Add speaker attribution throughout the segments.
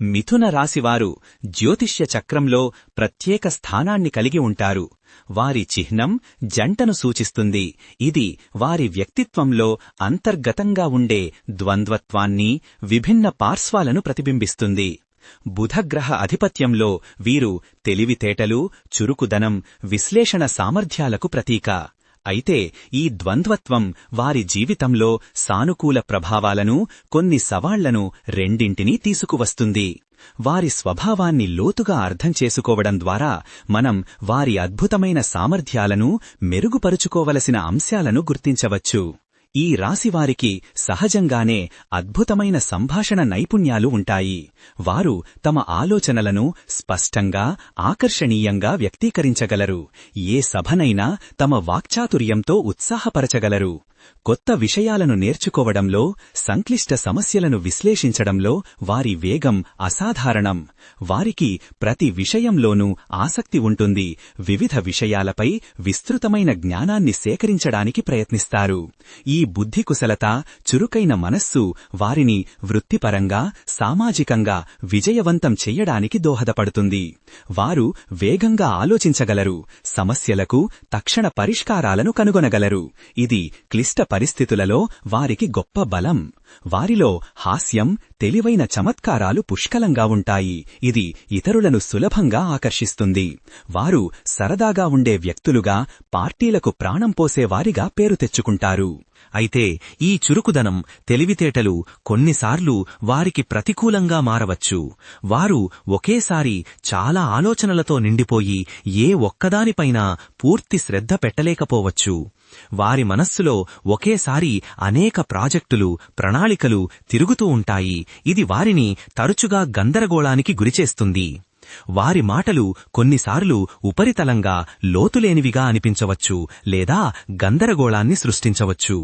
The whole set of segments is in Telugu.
Speaker 1: మిథున రాశివారు జ్యోతిష్య చక్రంలో ప్రత్యేక స్థానాన్ని కలిగి ఉంటారు. వారి చిహ్నం జంటను సూచిస్తుంది. ఇది వారి వ్యక్తిత్వంలో అంతర్గతంగా ఉండే ద్వంద్వత్వాన్ని విభిన్న పార్శ్వాలను ప్రతిబింబిస్తుంది. బుధగ్రహ అధిపత్యంలో వీరు తెలివితేటలు చురుకుదనం విశ్లేషణ సామర్థ్యాలకు ప్రతీక. అయితే ఈ ద్వంద్వత్వం వారి జీవితంలో సానుకూల ప్రభావాలను కొన్ని సవాళ్ళను రెండింటినీ తీసుకువస్తుంది. వారి స్వభావాన్ని లోతుగా అర్థం చేసుకోవడం ద్వారా మనం వారి అద్భుతమైన సామర్థ్యాలను మెరుగుపరుచుకోవలసిన అంశాలను గుర్తించవచ్చు. ఈ రాశివారికి సహజంగానే అద్భుతమైన సంభాషణ నైపుణ్యాలు ఉంటాయి. వారు తమ ఆలోచనలను స్పష్టంగా ఆకర్షణీయంగా వ్యక్తీకరించగలరు. ఏ సభనైనా తమ వాక్చాతుర్యంతో ఉత్సాహపరచగలరు. కొత్త విషయాలను నేర్చుకోవడంలో సంక్లిష్ట సమస్యలను విశ్లేషించడంలో వారి వేగం అసాధారణం. వారికి ప్రతి విషయంలోనూ ఆసక్తి ఉంటుంది. వివిధ విషయాలపై విస్తృతమైన జ్ఞానాన్ని సేకరించడానికి ప్రయత్నిస్తారు. ఈ బుద్ధి కుశలత చురుకైన మనస్సు వారిని వృత్తిపరంగా సామాజికంగా విజయవంతం చెయ్యడానికి దోహదపడుతుంది. వారు వేగంగా ఆలోచించగలరు సమస్యలకు తక్షణ పరిష్కారాలను కనుగొనగలరు. ఇది క్లిష్ట పరిస్థితులలో వారికి గొప్ప బలం వారిలో హాస్యం తెలివైన చమత్కారాలు పుష్కలంగా ఉంటాయి. ఇది ఇతరులను సులభంగా ఆకర్షిస్తుంది. వారు సరదాగా ఉండే వ్యక్తులుగా పార్టీలకు ప్రాణం పోసేవారిగా పేరు తెచ్చుకుంటారు. అయితే ఈ చురుకుదనం తెలివితేటలు కొన్నిసార్లు వారికి ప్రతికూలంగా మారవచ్చు. వారు ఒకేసారి చాలా ఆలోచనలతో నిండిపోయి ఏ ఒక్కదానిపైనా పూర్తి శ్రద్ధ పెట్టలేకపోవచ్చు. వారి మనస్సులో ఒకేసారి అనేక ప్రాజెక్టులు ప్రణాళికలు తిరుగుతూ ఉంటాయి. ఇది వారిని తరచుగా గందరగోళానికి గురిచేస్తుంది. వారి మాటలు కొన్నిసార్లు ఉపరితలంగా లోతులేనివిగా అనిపించవచ్చు లేదా గందరగోళాన్ని సృష్టించవచ్చు.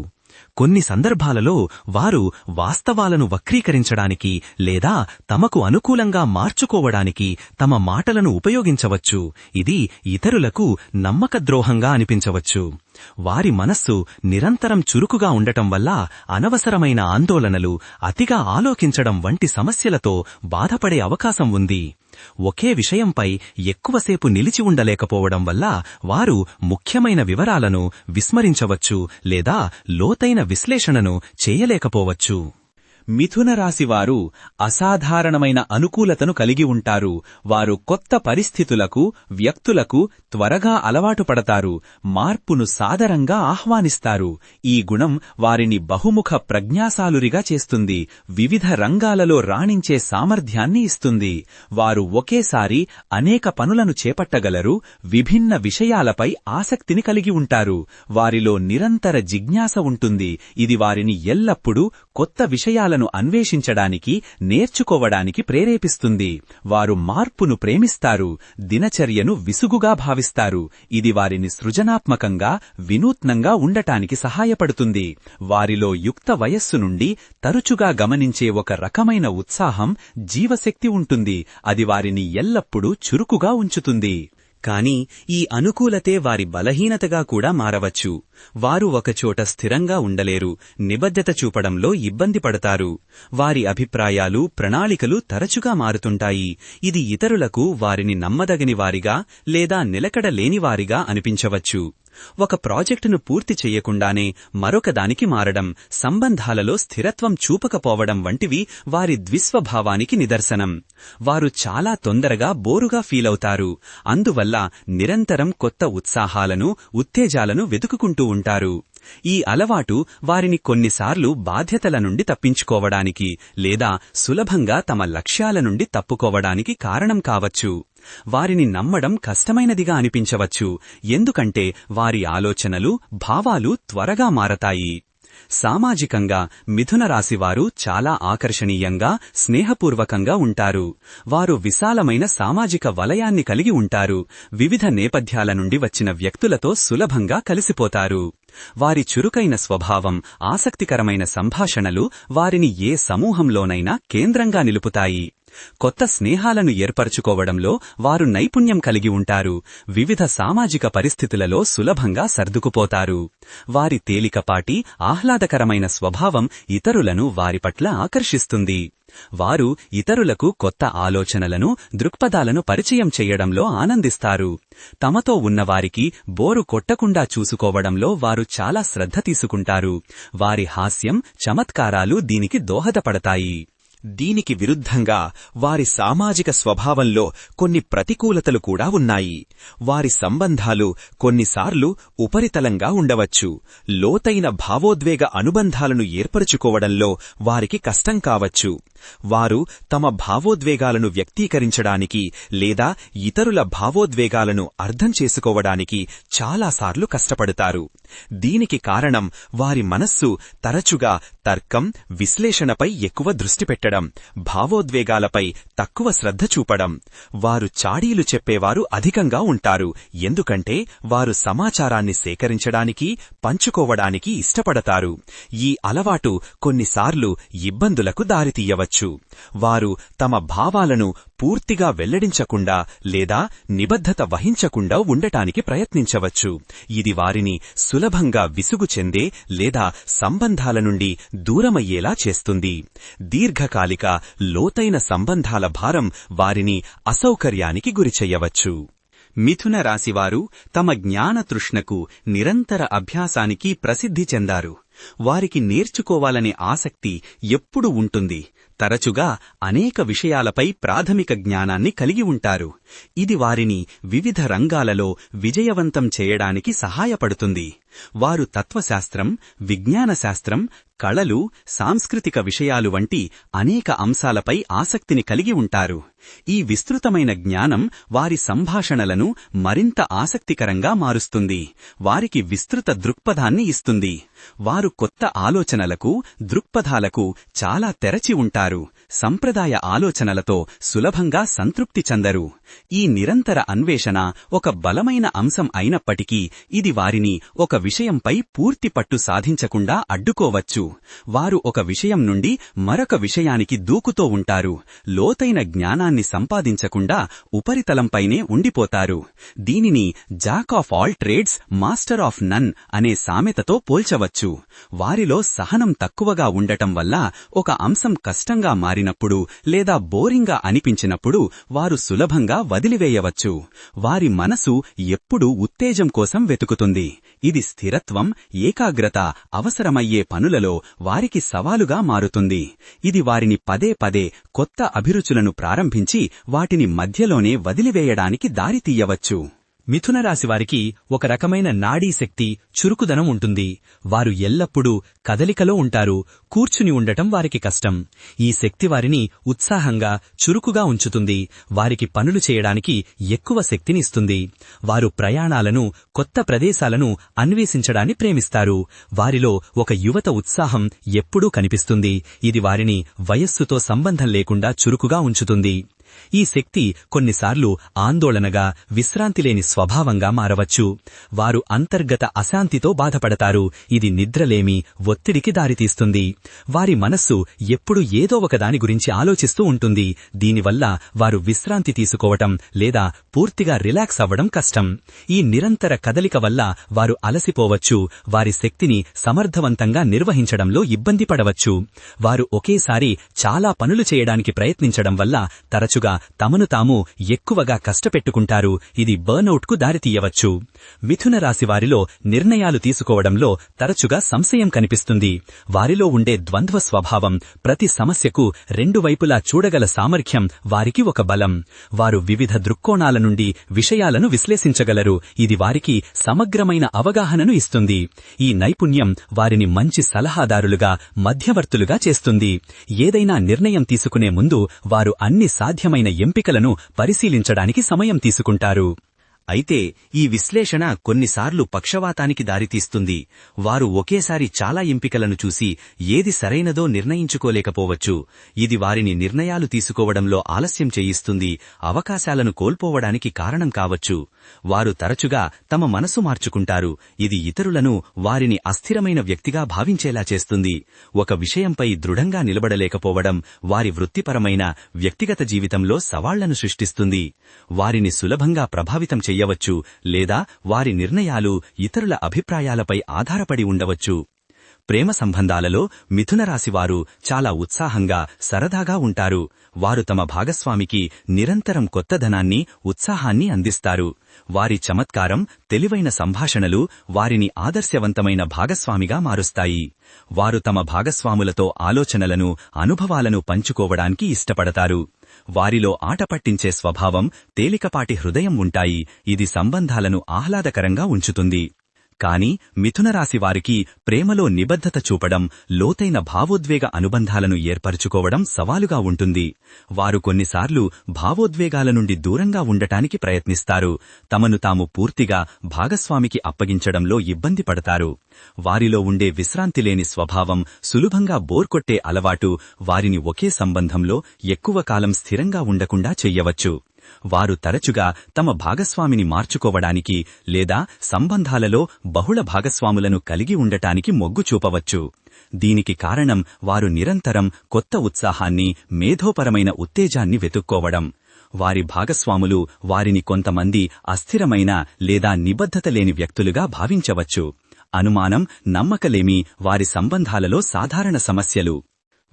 Speaker 1: కొన్ని సందర్భాలలో వారు వాస్తవాలను వక్రీకరించడానికి లేదా తమకు అనుకూలంగా మార్చుకోవడానికి తమ మాటలను ఉపయోగించవచ్చు. ఇది ఇతరులకు నమ్మకద్రోహంగా అనిపించవచ్చు. వారి మనస్సు నిరంతరం చురుకుగా ఉండటం వల్ల అనవసరమైన ఆందోళనలు అతిగా ఆలోకించడం వంటి సమస్యలతో బాధపడే అవకాశం ఉంది. ఒకే విషయంపై ఎక్కువసేపు నిలిచి ఉండలేకపోవడం వల్ల వారు ముఖ్యమైన వివరాలను విస్మరించవచ్చు లేదా లోతైన విశ్లేషణను చేయలేకపోవచ్చు. మిథున రాశివారు అసాధారణమైన అనుకూలతను కలిగి ఉంటారు. వారు కొత్త పరిస్థితులకు వ్యక్తులకు త్వరగా అలవాటు పడతారు. మార్పును సాదరంగా ఆహ్వానిస్తారు. ఈ గుణం వారిని బహుముఖ ప్రజ్ఞాశాలురిగా చేస్తుంది. వివిధ రంగాలలో రాణించే సామర్థ్యాన్ని ఇస్తుంది. వారు ఒకేసారి అనేక పనులను చేపట్టగలరు విభిన్న విషయాలపై ఆసక్తిని కలిగి ఉంటారు. వారిలో నిరంతర జిజ్ఞాస ఉంటుంది. ఇది వారిని ఎల్లప్పుడూ కొత్త విషయాల విషయాలను అన్వేషించడానికి నేర్చుకోవడానికి ప్రేరేపిస్తుంది. వారు మార్పును ప్రేమిస్తారు దినచర్యను విసుగుగా భావిస్తారు. ఇది వారిని సృజనాత్మకంగా వినూత్నంగా ఉండటానికి సహాయపడుతుంది. వారిలో యుక్త వయస్సు నుండి తరచుగా గమనించే ఒక రకమైన ఉత్సాహం జీవశక్తి ఉంటుంది. అది వారిని ఎల్లప్పుడూ చురుకుగా ఉంచుతుంది. కాని ఈ అనుకూలతే వారి బలహీనతగా కూడా మారవచ్చు. వారు ఒకచోట స్థిరంగా ఉండలేరు నిబద్ధత చూపడంలో ఇబ్బంది పడతారు. వారి అభిప్రాయాలు ప్రణాళికలు తరచుగా మారుతుంటాయి. ఇది ఇతరులకు వారిని నమ్మదగని వారిగా లేదా నిలకడ లేనివారిగా అనిపించవచ్చు. ఒక ప్రాజెక్టును పూర్తి చెయ్యకుండానే మరొకదానికి మారడం సంబంధాలలో స్థిరత్వం చూపకపోవడం వంటివి వారి ద్విస్వభావానికి నిదర్శనం. వారు చాలా తొందరగా బోరుగా ఫీలవుతారు. అందువల్ల నిరంతరం కొత్త ఉత్సాహాలను ఉత్తేజాలను వెతుకుకుంటూ ఉంటారు. ఈ అలవాటు వారిని కొన్నిసార్లు బాధ్యతల నుండి తప్పించుకోవడానికి లేదా సులభంగా తమ లక్ష్యాల నుండి తప్పుకోవడానికి కారణం కావచ్చు. వారిని నమ్మడం కష్టమైనదిగా అనిపించవచ్చు. ఎందుకంటే వారి ఆలోచనలు భావాలు త్వరగా మారతాయి. సామాజికంగా మిథున రాశివారు చాలా ఆకర్షణీయంగా స్నేహపూర్వకంగా ఉంటారు. వారు విశాలమైన సామాజిక వలయాన్ని కలిగి ఉంటారు. వివిధ నేపథ్యాల నుండి వచ్చిన వ్యక్తులతో సులభంగా కలిసిపోతారు. వారి చురుకైన స్వభావం ఆసక్తికరమైన సంభాషణలు వారిని ఏ సమూహంలోనైనా కేంద్రంగా నిలుపుతాయి. కొత్త స్నేహాలను ఏర్పరచుకోవడంలో వారు నైపుణ్యం కలిగి ఉంటారు. వివిధ సామాజిక పరిస్థితులలో సులభంగా సర్దుకుపోతారు. వారి తేలికపాటి ఆహ్లాదకరమైన స్వభావం ఇతరులను వారి పట్ల ఆకర్షిస్తుంది. వారు ఇతరులకు కొత్త ఆలోచనలను దృక్పథాలను పరిచయం చేయడంలో ఆనందిస్తారు. తమతో ఉన్నవారికి బోరు కొట్టకుండా చూసుకోవడంలో వారు చాలా శ్రద్ధ తీసుకుంటారు. వారి హాస్యం చమత్కారాలు దీనికి దోహదపడతాయి.
Speaker 2: దీనికి విరుద్ధంగా వారి సామాజిక స్వభావంలో కొన్ని ప్రతికూలతలు కూడా ఉన్నాయి. వారి సంబంధాలు కొన్నిసార్లు ఉపరితలంగా ఉండవచ్చు. లోతైన భావోద్వేగ అనుబంధాలను ఏర్పరచుకోవడంలో వారికి కష్టం కావచ్చు. వారు తమ భావోద్వేగాలను వ్యక్తీకరించడానికి లేదా ఇతరుల భావోద్వేగాలను అర్థం చేసుకోవడానికి చాలాసార్లు కష్టపడతారు. దీనికి కారణం వారి మనస్సు తరచుగా తర్కం విశ్లేషణపై ఎక్కువ దృష్టి పెట్టడం భావోద్వేగాలపై తక్కువ శ్రద్ధ చూపడం. వారు చాడీలు చెప్పేవారు అధికంగా ఉంటారు. ఎందుకంటే వారు సమాచారాన్ని సేకరించడానికి పంచుకోవడానికి ఇష్టపడతారు. ఈ అలవాటు కొన్నిసార్లు ఇబ్బందులకు దారితీయవచ్చు. వారు తమ భావాలను పూర్తిగా వెల్లడించకుండా లేదా నిబద్ధత వహించకుండా ఉండటానికి ప్రయత్నించవచ్చు. ఇది వారిని సులభంగా విసుగు చెందే లేదా సంబంధాల నుండి దూరమయ్యేలా చేస్తుంది. దీర్ఘకాలిక లోతైన సంబంధాల భారం వారిని అసౌకర్యానికి గురిచెయ్యవచ్చు
Speaker 1: మిథున రాశివారు తమ జ్ఞాన తృష్ణకు నిరంతర అభ్యాసానికి ప్రసిద్ధి చెందారు. వారికి నేర్చుకోవాలనే ఆసక్తి ఎప్పుడు ఉంటుంది. తరచుగా అనేక విషయాలపై ప్రాథమిక జ్ఞానాన్ని కలిగి ఉంటారు. ఇది వారిని వివిధ రంగాలలో విజయవంతం చేయడానికి సహాయపడుతుంది. వారు తత్వశాస్త్రం విజ్ఞానశాస్త్రం కళలు సాంస్కృతిక విషయాలు వంటి అనేక అంశాలపై ఆసక్తిని కలిగి ఉంటారు. ఈ విస్తృతమైన జ్ఞానం వారి సంభాషణలను మరింత ఆసక్తికరంగా మారుస్తుంది. వారికి విస్తృత దృక్పథాన్ని ఇస్తుంది. వారు కొత్త ఆలోచనలకు దృక్పథాలకు చాలా తెరచి ఉంటారు. సంప్రదాయ ఆలోచనలతో సులభంగా సంతృప్తి చెందరు. ఈ నిరంతర అన్వేషణ ఒక బలమైన అంశం అయినప్పటికీ ఇది వారిని ఒక విషయంపై పూర్తి పట్టు సాధించకుండా అడ్డుకోవచ్చు. వారు ఒక విషయం నుండి మరొక విషయానికి దూకుతో ఉంటారు. లోతైన జ్ఞానాన్ని సంపాదించకుండా ఉపరితలంపైనే ఉండిపోతారు. దీనిని jack of all trades master of none అనే సామెతతో పోల్చవచ్చు. వారిలో సహనం తక్కువగా ఉండటం వల్ల ఒక అంశం కష్టంగా మారినప్పుడు లేదా బోరింగా అనిపించినప్పుడు వారు సులభంగా వదిలివేయవచ్చు. వారి మనసు ఎప్పుడూ ఉత్తేజం కోసం వెతుకుతుంది. ఇది స్థిరత్వం ఏకాగ్రత అవసరమయ్యే పనులలో వారికి సవాలుగా మారుతుంది. ఇది వారిని పదే పదే కొత్త అభిరుచులను ప్రారంభించి వాటిని మధ్యలోనే వదిలివేయడానికి దారితీయవచ్చు. మిథున రాశి వారికి ఒక రకమైన నాడీ శక్తి చురుకుదనం ఉంటుంది. వారు ఎల్లప్పుడూ కదలికలో ఉంటారు కూర్చుని ఉండటం వారికి కష్టం. ఈ శక్తి వారిని ఉత్సాహంగా చురుకుగా ఉంచుతుంది. వారికి పనులు చేయడానికి ఎక్కువ శక్తినిస్తుంది వారు ప్రయాణాలను కొత్త ప్రదేశాలను అన్వేషించడాన్ని ప్రేమిస్తారు. వారిలో ఒక యువత ఉత్సాహం ఎప్పుడూ కనిపిస్తుంది. ఇది వారిని వయస్సుతో సంబంధం లేకుండా చురుకుగా ఉంచుతుంది. ఈ శక్తి కొన్నిసార్లు ఆందోళనగా విశ్రాంతిలేని స్వభావంగా మారవచ్చు. వారు అంతర్గత అశాంతితో బాధపడతారు. ఇది నిద్రలేమి ఒత్తిడికి దారితీస్తుంది. వారి మనస్సు ఎప్పుడు ఏదో ఒకదాని గురించి ఆలోచిస్తూ ఉంటుంది. దీనివల్ల వారు విశ్రాంతి తీసుకోవటం లేదా పూర్తిగా రిలాక్స్ అవ్వడం కష్టం. ఈ నిరంతర కదలిక వల్ల వారు అలసిపోవచ్చు. వారి శక్తిని సమర్థవంతంగా నిర్వహించడంలో ఇబ్బంది పడవచ్చు. వారు ఒకేసారి చాలా పనులు చేయడానికి ప్రయత్నించడం వల్ల తరచుగా తమను తాము ఎక్కువగా కష్టపెట్టుకుంటారు. ఇది బర్నౌట్కు దారితీయవచ్చు. మిథున రాశి వారిలో నిర్ణయాలు తీసుకోవడంలో తరచుగా సంశయం కనిపిస్తుంది. వారిలో ఉండే ద్వంద్వ స్వభావం ప్రతి సమస్యకు రెండు వైపులా చూడగల సామర్థ్యం వారికి ఒక బలం. వారు వివిధ దృక్కోణాల నుండి విషయాలను విశ్లేషించగలరు. ఇది వారికి సమగ్రమైన అవగాహనను ఇస్తుంది. ఈ నైపుణ్యం వారిని మంచి సలహాదారులుగా మధ్యవర్తులుగా చేస్తుంది. ఏదైనా నిర్ణయం తీసుకునే ముందు వారు అన్ని సాధ్యమైన ఎంపికలను పరిశీలించడానికి సమయం తీసుకుంటారు. అయితే ఈ విశ్లేషణ కొన్నిసార్లు పక్షవాతానికి దారితీస్తుంది. వారు ఒకేసారి చాలా ఎంపికలను చూసి ఏది సరైనదో నిర్ణయించుకోలేకపోవచ్చు. ఇది వారిని నిర్ణయాలు తీసుకోవడంలో ఆలస్యం చేయిస్తుంది అవకాశాలను కోల్పోవడానికి కారణం కావచ్చు. వారు తరచుగా తమ మనసు మార్చుకుంటారు. ఇది ఇతరులను వారిని అస్థిరమైన వ్యక్తిగా భావించేలా చేస్తుంది. ఒక విషయంపై దృఢంగా నిలబడలేకపోవడం వారి వృత్తిపరమైన వ్యక్తిగత జీవితంలో సవాళ్ళను సృష్టిస్తుంది. వారిని సులభంగా ప్రభావితం చెయ్యవచ్చు లేదా వారి నిర్ణయాలు ఇతరుల అభిప్రాయాలపై ఆధారపడి ఉండవచ్చు. ప్రేమ సంబంధాలలో మిథునరాశివారు చాలా ఉత్సాహంగా సరదాగా ఉంటారు. వారు తమ భాగస్వామికి నిరంతరం కొత్తధనాన్ని ఉత్సాహాన్ని అందిస్తారు. వారి చమత్కారం తెలివైన సంభాషణలు వారిని ఆదర్శవంతమైన భాగస్వామిగా మారుస్తాయి. వారు తమ భాగస్వాములతో ఆలోచనలను అనుభవాలను పంచుకోవడానికి ఇష్టపడతారు. వారిలో ఆట పట్టించే స్వభావం తేలికపాటి హృదయం ఉంటాయి. ఇది సంబంధాలను ఆహ్లాదకరంగా ఉంచుతుంది. కాని మిథునరాశి వారికి ప్రేమలో నిబద్ధత చూపడం లోతైన భావోద్వేగ అనుబంధాలను ఏర్పరచుకోవడం సవాలుగా ఉంటుంది. వారు కొన్నిసార్లు భావోద్వేగాల నుండి దూరంగా ఉండటానికి ప్రయత్నిస్తారు. తమను తాము పూర్తిగా భాగస్వామికి అప్పగించడంలో ఇబ్బంది పడతారు. వారిలో ఉండే విశ్రాంతి లేని స్వభావం సులభంగా బోర్కొట్టే అలవాటు వారిని ఒకే సంబంధంలో ఎక్కువ కాలం స్థిరంగా ఉండకుండా చెయ్యవచ్చు వారు తరచుగా తమ భాగస్వామిని మార్చుకోవడానికి లేదా సంబంధాలలో బహుళ భాగస్వాములను కలిగి ఉండటానికి మొగ్గు చూపవచ్చు. దీనికి కారణం వారు నిరంతరం కొత్త ఉత్సాహాన్ని మేధోపరమైన ఉత్తేజాన్ని వెతుక్కోవడం. వారి భాగస్వాములు వారిని కొంతమంది అస్థిరమైన లేదా నిబద్ధత లేని వ్యక్తులుగా భావించవచ్చు. అనుమానం నమ్మకలేమి వారి సంబంధాలలో సాధారణ సమస్యలు.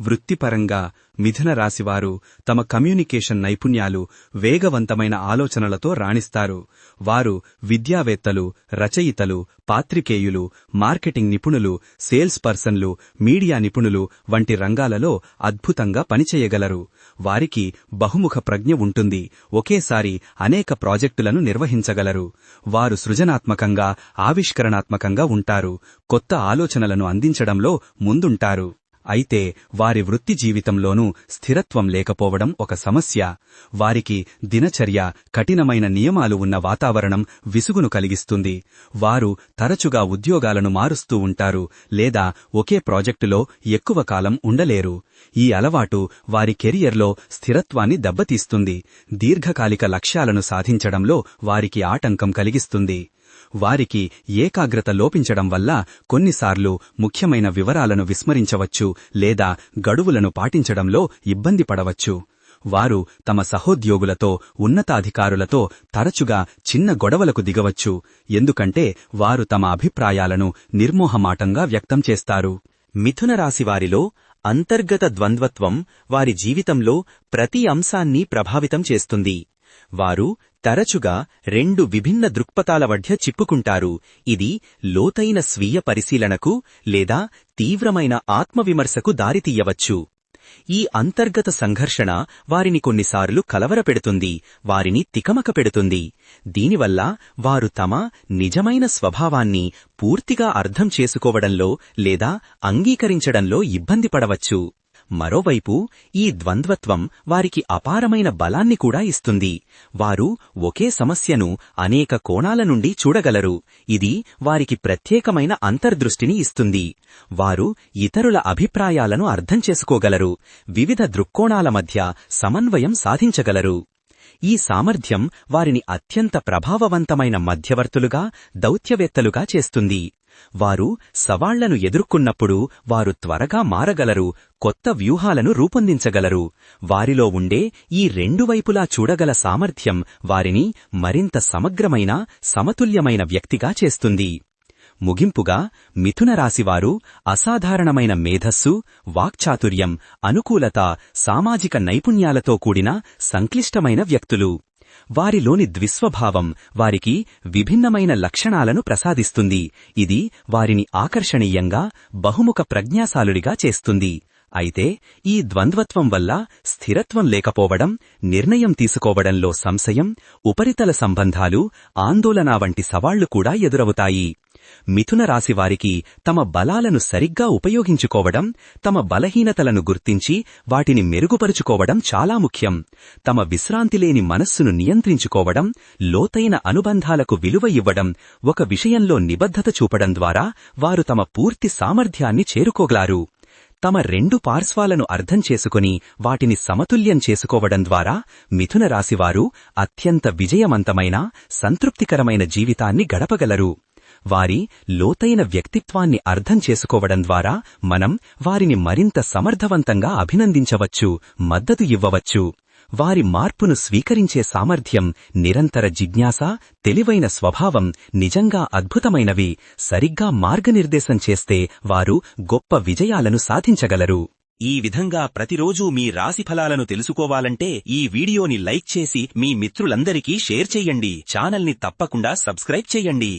Speaker 1: వృత్తిపరంగా మిథున రాశివారు తమ కమ్యూనికేషన్ నైపుణ్యాలు వేగవంతమైన ఆలోచనలతో రాణిస్తారు. వారు విద్యావేత్తలు రచయితలు పాత్రికేయులు మార్కెటింగ్ నిపుణులు సేల్స్ పర్సన్లు మీడియా నిపుణులు వంటి రంగాలలో అద్భుతంగా పనిచేయగలరు. వారికి బహుముఖ ప్రజ్ఞ ఉంటుంది. ఒకేసారి అనేక ప్రాజెక్టులను నిర్వహించగలరు. వారు సృజనాత్మకంగా ఆవిష్కరణాత్మకంగా ఉంటారు. కొత్త ఆలోచనలను అందించడంలో ముందుంటారు. అయితే వారి వృత్తి జీవితంలోనూ స్థిరత్వం లేకపోవడం ఒక సమస్య. వారికి దినచర్య కఠినమైన నియమాలు ఉన్న వాతావరణం విసుగును కలిగిస్తుంది. వారు తరచుగా ఉద్యోగాలను మారుస్తూ ఉంటారు లేదా ఒకే ప్రాజెక్టులో ఎక్కువ కాలం ఉండలేరు. ఈ అలవాటు వారి కెరియర్లో స్థిరత్వాన్ని దెబ్బతీస్తుంది. దీర్ఘకాలిక లక్ష్యాలను సాధించడంలో వారికి ఆటంకం కలిగిస్తుంది. వారికి ఏకాగ్రత లోపించడం వల్ల కొన్నిసార్లు ముఖ్యమైన వివరాలను విస్మరించవచ్చు లేదా గడువులను పాటించడంలో ఇబ్బంది పడవచ్చు. వారు తమ సహోద్యోగులతో ఉన్నతాధికారులతో తరచుగా చిన్న గొడవలకు దిగవచ్చు. ఎందుకంటే వారు తమ అభిప్రాయాలను నిర్మోహమాటంగా వ్యక్తం చేస్తారు. మిథున రాశివారిలో అంతర్గత ద్వంద్వత్వం వారి జీవితంలో ప్రతి అంశాన్ని ప్రభావితం చేస్తుంది. వారు తరచుగా రెండు విభిన్న దృక్పథాల మధ్య చిక్కుకుంటారు. ఇది లోతైన స్వీయ పరిశీలనకు లేదా తీవ్రమైన ఆత్మవిమర్శకు దారితీయవచ్చు ఈ అంతర్గత సంఘర్షణ వారిని కొన్నిసార్లు కలవరపెడుతుంది వారిని తికమక పెడుతుంది దీనివల్ల వారు తమ నిజమైన స్వభావాన్ని పూర్తిగా అర్థం చేసుకోవడంలో లేదా అంగీకరించడంలో ఇబ్బంది పడవచ్చు. మరోవైపు ఈ ద్వంద్వత్వం వారికి అపారమైన బలాన్ని కూడా ఇస్తుంది. వారు ఒకే సమస్యను అనేక కోణాల నుండి చూడగలరు. ఇది వారికి ప్రత్యేకమైన అంతర్దృష్టిని ఇస్తుంది. వారు ఇతరుల అభిప్రాయాలను అర్థం చేసుకోగలరు. వివిధ దృక్కోణాల మధ్య సమన్వయం సాధించగలరు. ఈ సామర్థ్యం వారిని అత్యంత ప్రభావవంతమైన మధ్యవర్తులుగా దౌత్యవేత్తలుగా చేస్తుంది. వారు సవాళ్ళను ఎదుర్కొన్నప్పుడు వారు త్వరగా మారగలరు కొత్త వ్యూహాలను రూపొందించగలరు. వారిలో ఉండే ఈ రెండు వైపులా చూడగల సామర్థ్యం వారిని మరింత సమగ్రమైన సమతుల్యమైన వ్యక్తిగా చేస్తుంది. ముగింపుగా మిథున రాశివారు అసాధారణమైన మేధస్సు వాక్చాతుర్యం అనుకూలత సామాజిక నైపుణ్యాలతో కూడిన సంక్లిష్టమైన వ్యక్తులు. వారిలోని ద్విస్వభావం వారికి విభిన్నమైన లక్షణాలను ప్రసాదిస్తుంది. ఇది వారిని ఆకర్షణీయంగా బహుముఖ ప్రజ్ఞాశాలుడిగా చేస్తుంది. అయితే ఈ ద్వంద్వత్వం వల్ల స్థిరత్వం లేకపోవడం నిర్ణయం తీసుకోవడంలో సంశయం ఉపరితల సంబంధాలు ఆందోళన వంటి సవాళ్ళు కూడా ఎదురవుతాయి. మిథున రాశివారికి తమ బలాలను సరిగ్గా ఉపయోగించుకోవడం తమ బలహీనతలను గుర్తించి వాటిని మెరుగుపరుచుకోవడం చాలా ముఖ్యం. తమ విశ్రాంతిలేని మనస్సును నియంత్రించుకోవడం లోతైన అనుబంధాలకు విలువ ఇవ్వడం ఒక విషయంలో నిబద్ధత చూపడం ద్వారా వారు తమ పూర్తి సామర్థ్యాన్ని చేరుకోగలారు. తమ రెండు పార్శ్వాలను అర్థం చేసుకుని వాటిని సమతుల్యం చేసుకోవడం ద్వారా మిథున రాశివారు అత్యంత విజయవంతమైన సంతృప్తికరమైన జీవితాన్ని గడపగలరు. వారి లోతైన వ్యక్తిత్వాన్ని అర్థం చేసుకోవడం ద్వారా మనం వారిని మరింత సమర్థవంతంగా అభినందించవచ్చు మద్దతు ఇవ్వవచ్చు. వారి మార్పును స్వీకరించే సామర్థ్యం నిరంతర జిజ్ఞాస తెలివైన స్వభావం నిజంగా అద్భుతమైనవి. సరిగ్గా మార్గనిర్దేశం చేస్తే వారు గొప్ప విజయాలను సాధించగలరు.
Speaker 2: ఈ విధంగా ప్రతిరోజూ మీ రాశిఫలాలను తెలుసుకోవాలంటే ఈ వీడియోని లైక్ చేసి మీ మిత్రులందరికీ షేర్ చెయ్యండి ఛానల్ని తప్పకుండా సబ్స్క్రైబ్ చెయ్యండి